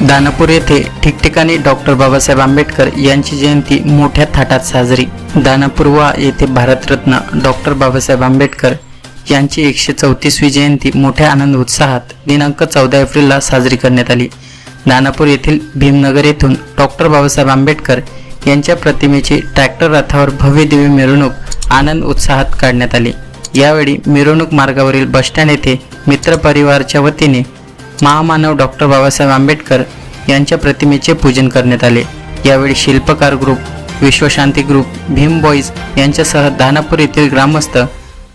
दानापूर येथे ठिकठिकाणी डॉक्टर बाबासाहेब आंबेडकर यांची जयंती मोठ्या थाटात साजरी. दानापूर वा येथे भारतरत्न डॉक्टर बाबासाहेब आंबेडकर यांची एकशे चौतीसवी जयंती मोठ्या आनंद उत्साहात दिनांक चौदा एप्रिलला साजरी करण्यात आली. दानापूर येथील भीमनगर येथून डॉक्टर बाबासाहेब आंबेडकर यांच्या प्रतिमेची ट्रॅक्टर रथावर भव्य दिव्य मिरवणूक आनंद उत्साहात काढण्यात आली. यावेळी मिरवणूक मार्गावरील बसस्टँड येथे मित्रपरिवारच्या वतीने महामानव डॉक्टर बाबासाहेब आंबेडकर यांच्या प्रतिमेचे पूजन करण्यात आले. यावेळी शिल्पकार group Vishwashanti group Bhim boys यांच्यासह दानापूर येथील ग्रामस्थ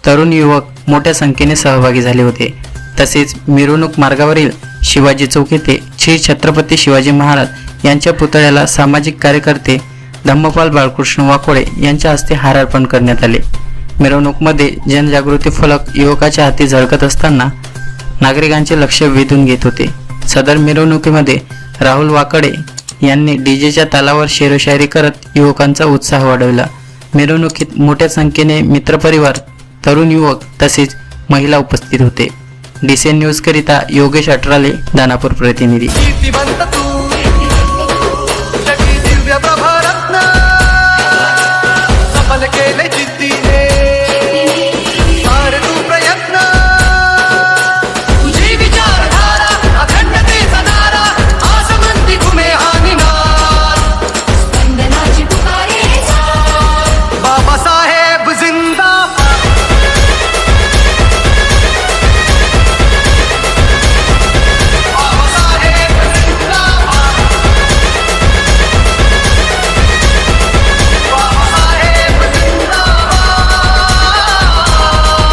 तरुण युवक मोठ्या संख्येने सहभागी झाले होते. तसेच मिरवणूक मार्गावरील शिवाजी चौक येथे श्री छत्रपती शिवाजी महाराज यांच्या पुतळ्याला सामाजिक कार्यकर्ते धम्मपाल बाळकृष्ण वाकोडे यांच्या हस्ते हार अर्पण करण्यात आले. मिरवणूकमध्ये जनजागृती फलक युवकाच्या हाती झळकत असताना नागरिकांचे लक्ष वेधून घेत होते. सदर मिरवणुकीमध्ये राहुल वाकडे यांनी डीजेच्या तालावर शेरोशायरी करत युवकांचा उत्साह वाढवला. मिरवणुकीत मोठ्या संख्येने मित्रपरिवार तरुण युवक तसेच महिला उपस्थित होते. डीसीएन न्यूज करिता योगेश अठराले दानापूर प्रतिनिधी.